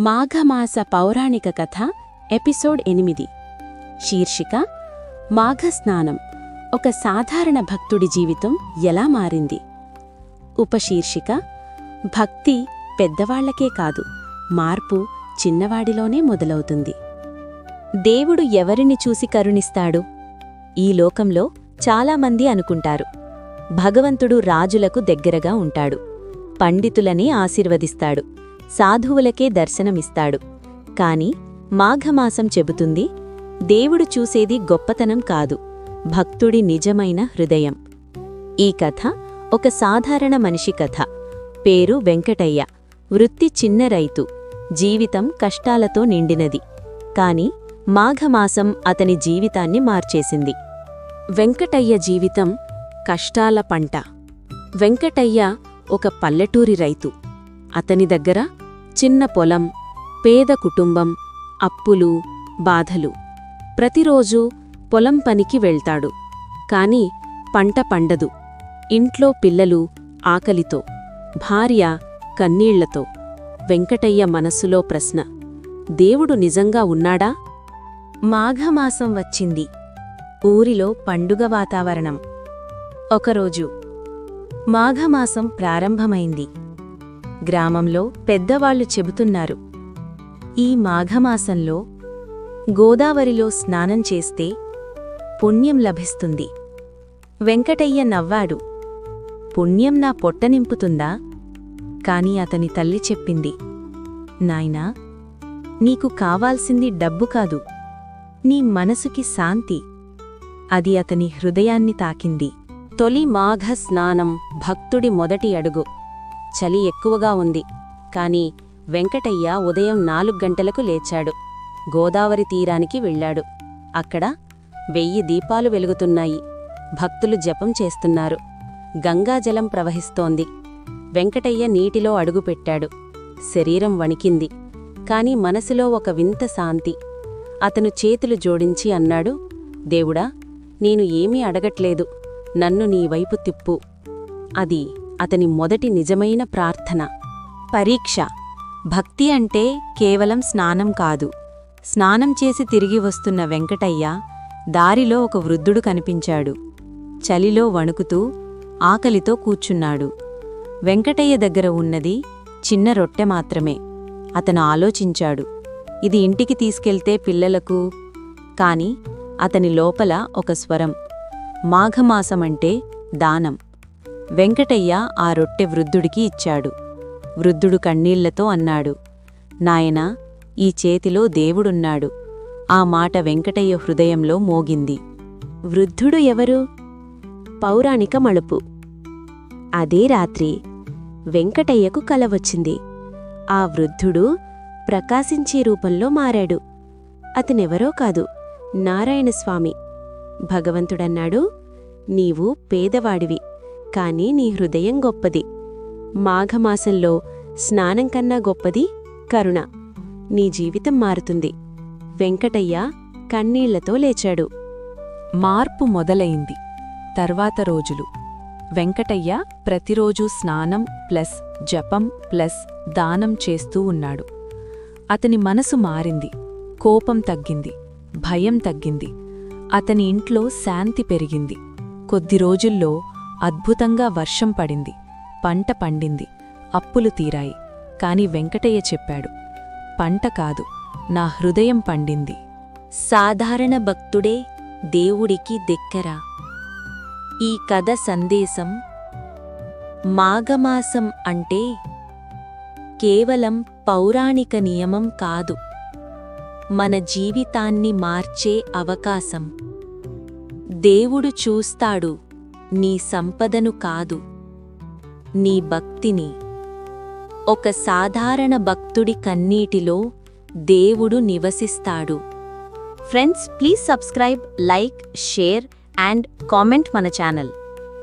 మాఘమాస పౌరాణిక కథ ఎపిసోడ్ ఎనిమిది. శీర్షిక మాఘస్నానం. ఒక సాధారణ భక్తుడి జీవితం ఎలా మారింది? ఉపశీర్షిక భక్తి పెద్దవాళ్ళకే కాదు మార్పు చిన్నవాడిలోనే మొదలవుతుంది. దేవుడు ఎవరిని చూసి కరుణిస్తాడు? ఈ లోకంలో చాలామంది అనుకుంటారు. భగవంతుడు రాజులకు దగ్గరగా ఉంటాడు. పండితులని ఆశీర్వదిస్తాడు. సాధువులకే దర్శనమిస్తాడు. కాని మాఘమాసం చెబుతుంది దేవుడు చూసేది గొప్పతనం కాదు భక్తుడి నిజమైన హృదయం. ఈ కథ ఒక సాధారణ మనిషి కథ. పేరు వెంకటయ్య. వృత్తి చిన్న రైతు. జీవితం కష్టాలతో నిండినది. కాని మాఘమాసం అతని జీవితాన్ని మార్చేసింది. వెంకటయ్య జీవితం కష్టాల పంట. వెంకటయ్య ఒక పల్లెటూరి రైతు. అతని దగ్గర చిన్న పొలం పేద కుటుంబం అప్పులు బాధలు. ప్రతిరోజూ పొలం పనికి వెళ్తాడు. కాని పంట పండదు. ఇంట్లో పిల్లలు ఆకలితో భార్య కన్నీళ్ళతో. వెంకటయ్య మనస్సులో ప్రశ్న. దేవుడు నిజంగా ఉన్నాడా? మాఘమాసం వచ్చింది. ఊరిలో పండుగ వాతావరణం. ఒకరోజు మాఘమాసం ప్రారంభమైంది. గ్రామంలో పెద్దవాళ్ళు చెబుతున్నారు. ఈ మాఘమాసంలో గోదావరిలో స్నానం చేస్తే పుణ్యం లభిస్తుంది. వెంకటయ్య నవ్వాడు. పుణ్యం నా పొట్ట నింపుతుందా? కాని అతని తల్లి చెప్పింది. నాయనా నీకు కావాల్సింది డబ్బు కాదు. నీ మనసుకి శాంతి. అది అతని హృదయాన్ని తాకింది. తొలి మాఘ స్నానం భక్తుడి మొదటి అడుగు. చలి ఎక్కువగా ఉంది. కాని వెంకటయ్య ఉదయం నాలుగు గంటలకు లేచాడు. గోదావరి తీరానికి వెళ్ళాడు. అక్కడ వెయ్యి దీపాలు వెలుగుతున్నాయి. భక్తులు జపం చేస్తున్నారు. గంగాజలం ప్రవహిస్తోంది. వెంకటయ్య నీటిలో అడుగుపెట్టాడు శరీరం వణికింది. కాని మనసులో ఒక వింత శాంతి. అతను చేతులు జోడించి అన్నాడు దేవుడా నేను ఏమీ అడగట్లేదు. నన్ను నీ వైపు తిప్పు. అది అతని మొదటి నిజమైన ప్రార్థన. పరీక్ష. భక్తి అంటే కేవలం స్నానం కాదు. స్నానం చేసి తిరిగి వస్తున్న వెంకటయ్య దారిలో ఒక వృద్ధుడు కనిపించాడు. చలిలో వణుకుతూ ఆకలితో కూర్చున్నాడు. వెంకటయ్య దగ్గర ఉన్నది చిన్న రొట్టె మాత్రమే. అతను ఆలోచించాడు. ఇది ఇంటికి తీసుకెళ్తే పిల్లలకు కాని అతని లోపల ఒక స్వరం. మాఘమాసమంటే దానం. వెంకటయ్య ఆ రొట్టె వృద్ధుడికి ఇచ్చాడు. వృద్ధుడు కన్నీళ్ళతో అన్నాడు నాయనా ఈ చేతిలో దేవుడున్నాడు. ఆ మాట వెంకటయ్య హృదయంలో మోగింది. వృద్ధుడు ఎవరు? పౌరాణిక మలుపు. అదే రాత్రి వెంకటయ్యకు కల వచ్చింది. ఆ వృద్ధుడు ప్రకాశించే రూపంలో మారాడు. అతనెవరో కాదు నారాయణస్వామి. భగవంతుడన్నాడు నీవు పేదవాడివి. కాని నీ హృదయం గొప్పది. మాఘమాసంలో స్నానం కన్నా గొప్పది కరుణ. నీ జీవితం మారుతుంది. వెంకటయ్య కన్నీళ్ళతో లేచాడు. మార్పు మొదలైంది. తర్వాత రోజులు. వెంకటయ్య ప్రతిరోజూ స్నానం ప్లస్ జపం ప్లస్ దానం చేస్తూ ఉన్నాడు. అతని మనసు మారింది. కోపం తగ్గింది. భయం తగ్గింది. అతని ఇంట్లో శాంతి పెరిగింది. కొద్ది రోజుల్లో అద్భుతంగా వర్షం పడింది. పంట పండింది. అప్పులు తీరాయి. కాని వెంకటయ్య చెప్పాడు పంట కాదు నా హృదయం పండింది. సాధారణ భక్తుడే దేవుడికి దెక్కర ఈ కథ సందేశం మాఘమాసం అంటే కేవలం పౌరాణిక నియమం కాదు మన జీవితాన్ని మార్చే అవకాశం. దేవుడు చూస్తాడు నీ సంపదను కాదు నీ భక్తిని. ఒక సాధారణ భక్తుడి కన్నీటిలో దేవుడు నివసిస్తాడు. Friends please subscribe like share and comment మన ఛానల్.